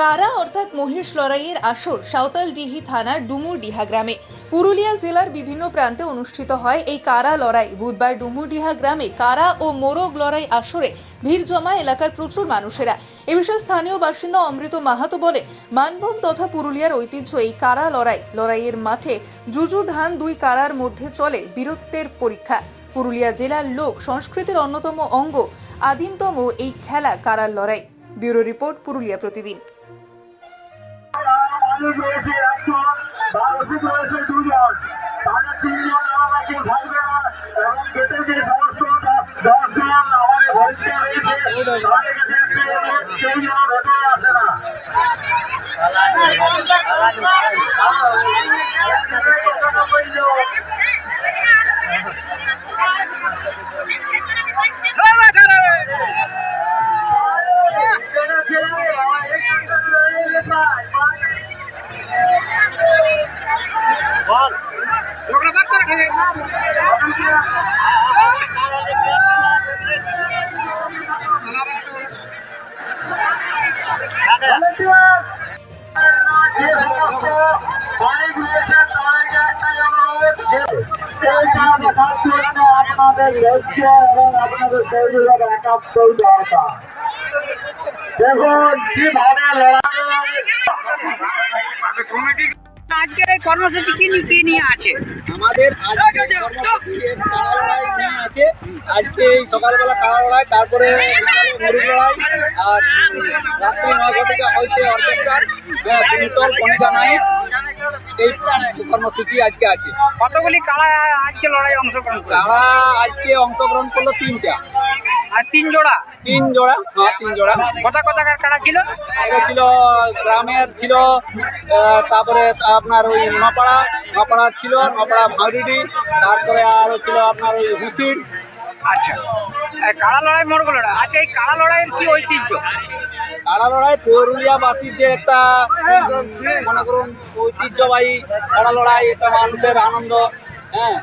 কারা অর্থাৎ মহিষ লড়াইয়ের আসর সাঁওতালডিহি থানার ডুমুরডিহা গ্রামে? পুরুলিয়া জেলার বিভিন্ন প্রান্তে অনুষ্ঠিত হয় এই কারা লড়াই। বুধবার ডুমুরডিহা গ্রামে কারা ও মোরগ লড়াই আসরে ভিড় জমায় এলাকার প্রচুর মানুষেরা। এ বিষয়ে স্থানীয় বাসিন্দা অমৃত মাহাতো বলে মানভূম তথা পুরুলিয়ার ঐতিহ্য এই কারা লড়াই। লড়াইয়ের মাঠে জুজু ধান দুই কারার মধ্যে চলে বীরত্বের পরীক্ষা। পুরুলিয়া জেলার লোক সংস্কৃতির অন্যতম অঙ্গ, আদিমতম এই খেলা কারার লড়াই। ব্যুরো রিপোর্ট পুরুলিয়া প্রতিদিন। মালিক রয়েছে একজন বারোশিক রয়েছে দুজন। তাদের তিনজন আমাকে না এবং গেটে যে সমস্ত দশজন আমাদের ভলেন্টিয়ার রয়েছে, তাদের কাছে ভেতরে আসে না। ছেড়ে আপনাদের ধৈর্য এবং আপনাদের শরীরের একাত্তই দরকার আজকের এই কর্মসূচি কি নিয়ে কি নিয়ে আছে? আমাদের আছে। আজকে এই সকালবেলা কাড়া লড়াই তারপরে বিকালে লড়াই আর রাত্রি নয় ঘটিকা হইতে অর্কেস্ট্রার কুন্তল কণিকা নায়ক এই কর্মসূচি আজকে আছে। কতগুলি কারা আজকে লড়াই অংশগ্রহণ করে আজকে অংশগ্রহণ করল তিনটা। আর তিন জোড়া? তিন জোড়া হ্যাঁ তিন জোড়া। কথা কথাকার কারা ছিল? এটা ছিল গ্রামের ছিল তারপরে আপনার ওই নপাড়া নপাড়া ছিল নপাড়া ভাউরিডি তারপরে আরও ছিল আপনার ওই হুসির। আচ্ছা। এই কারা লড়াই মোড়গ লড়াই আচ্ছা এই কারা লড়াইয়ের কি ঐতিহ্য? কাড়া লড়াই? পুরুলিয়াবাসীর যে একটা মনে করুন ঐতিহ্যবাহী কাড়া লড়াই এটা মানুষের আনন্দ হ্যাঁ।